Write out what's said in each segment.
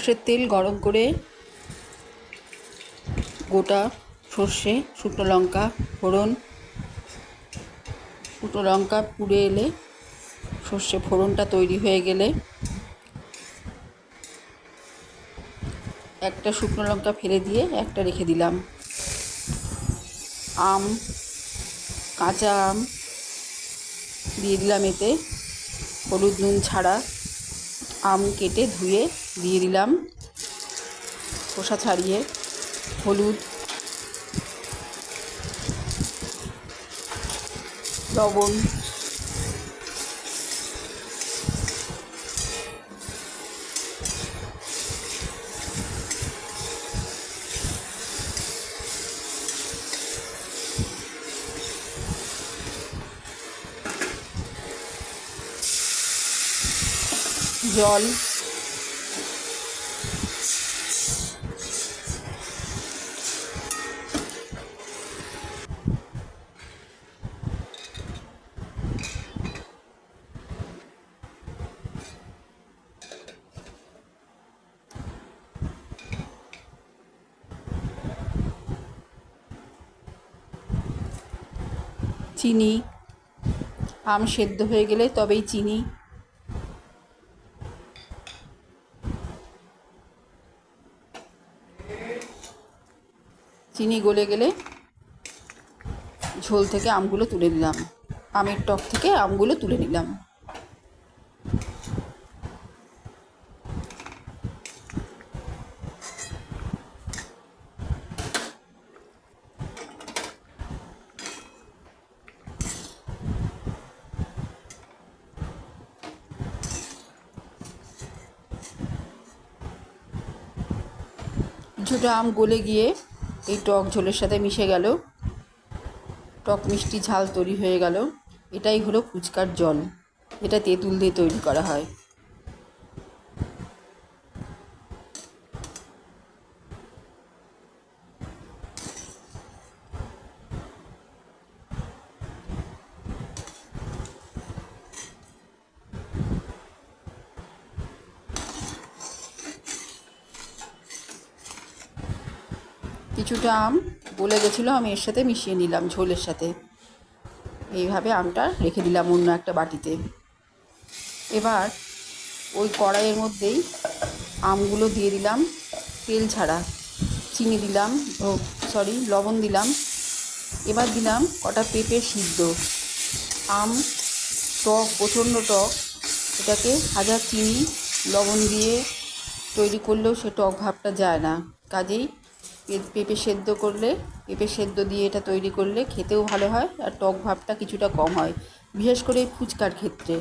সর্ষের তেল গরম করে গোটা সর্ষে, শুকনো লঙ্কা, ফোড়ন, শুকনো লঙ্কা পুড়ে এলে সর্ষে ফোড়নটা তৈরি হয়ে গেলে একটা শুকনো লঙ্কা ফেলে দিয়ে একটা রেখে দিলাম। আম, কাঁচা আম দিয়ে দিলাম এতে। হলুদ নুন ছাড়া আম কেটে ধুয়ে দিয়ে দিলাম। খোসা ছাড়িয়ে হলুদ লবণ জল। চিনি আম সেদ্ধ হয়ে গেলে তবেই চিনি। চিনি গলে গেলে ঝোল থেকে আমগুলো তুলে নিলাম। আমের টক থেকে আমগুলো তুলে নিলাম। কিছুটা আম গলে গিয়ে এই টক ঝোলের সাথে মিশে গেল। টক মিষ্টি ঝাল তৈরি হয়ে গেল। এটাই হলো ফুচকার জল এটা তেঁতুল দিয়ে তৈরি করা হয়। কিছুটা আম গলে গেছিল, আমি এর সাথে মিশিয়ে নিলাম ঝোলের সাথে। এইভাবে আমটা রেখে দিলাম অন্য একটা বাটিতে। এবার ওই কড়াইয়ের মধ্যেই আমগুলো দিয়ে দিলাম, তেল ছাড়া। চিনি দিলাম সরি, লবণ দিলাম। এবার দিলাম কটা পেঁপে সিদ্ধ। আম টক, প্রচণ্ড টক। এটাকে হাজার চিনি, লবণ দিয়ে তৈরি করলেও সে টক ভাবটা যায় না। কাজেই পেঁপে সেদ্ধ করলে, পেঁপে সেদ্ধ দিয়ে এটা তৈরি করলে খেতেও ভালো হয় আর টক ভাবটা কিছুটা কম হয়, বিশেষ করে এই ফুচকার ক্ষেত্রে।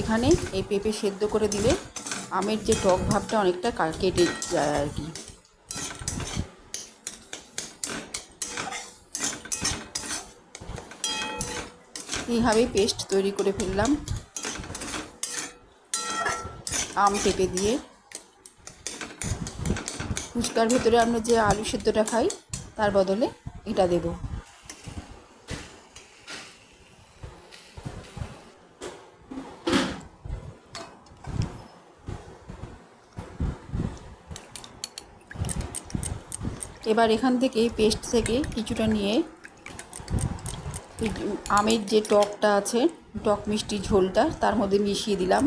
এখানে এই পেঁপে সেদ্ধ করে দিলে আমের যে টক ভাবটা অনেকটা কেটে যায় আর কি। এইভাবেই পেস্ট তৈরি করে ফেললাম। আম পেঁপে দিয়ে। ফুচকার ভেতরে আমরা যে আলু সেদ্ধটা খাই, তার বদলে এটা দেব। এবার এখান থেকে পেস্ট থেকে কিছুটা নিয়ে আমের যে টকটা আছে, টক মিষ্টি ঝোলটা, তার মধ্যে মিশিয়ে দিলাম।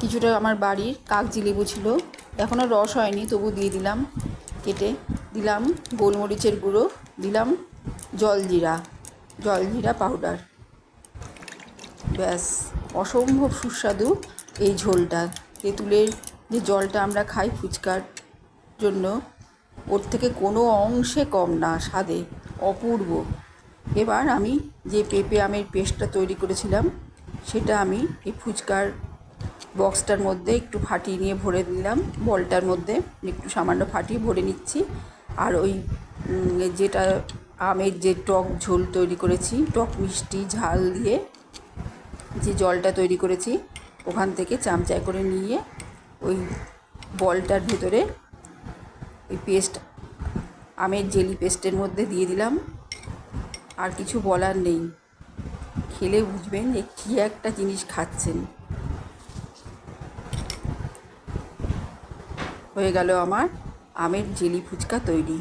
কিছুটা আমার বাড়ির কাগজি লেবু ছিল। এখনও রস হয়নি, তবু দিয়ে দিলাম কেটে। দিলাম গোলমরিচের গুঁড়ো, দিলাম জলজিরা জলজিরা পাউডার ব্যাস, অসম্ভব সুস্বাদু এই ঝোলটা। তেঁতুলের যে জলটা আমরা খাই ফুচকার জন্য, ওর থেকে কোনো অংশে কম না, স্বাদে অপূর্ব। এবার আমি যে পেঁপে আমের পেস্টটা তৈরি করেছিলাম, সেটা আমি এই ফুচকার বক্সটার মধ্যে একটু ফাটিয়ে নিয়ে ভরে দিলাম। বলটার মধ্যে একটু সামান্য ফাটিয়ে ভরে নিচ্ছি। আর ওই যেটা আমের যে টক ঝোল তৈরি করেছি, টক মিষ্টি, ঝাল দিয়ে যে জলটা তৈরি করেছি, ওখান থেকে চামচায় করে নিয়ে ওই বলটার ভেতরে ওই পেস্ট, আমের জেলি পেস্টের মধ্যে দিয়ে দিলাম। আর কিছু বলার নেই। খেলে বুঝবেন যে কী একটা জিনিস খাচ্ছেন। হয়ে গেল আমার আমের জেলি ফুচকা তৈরি।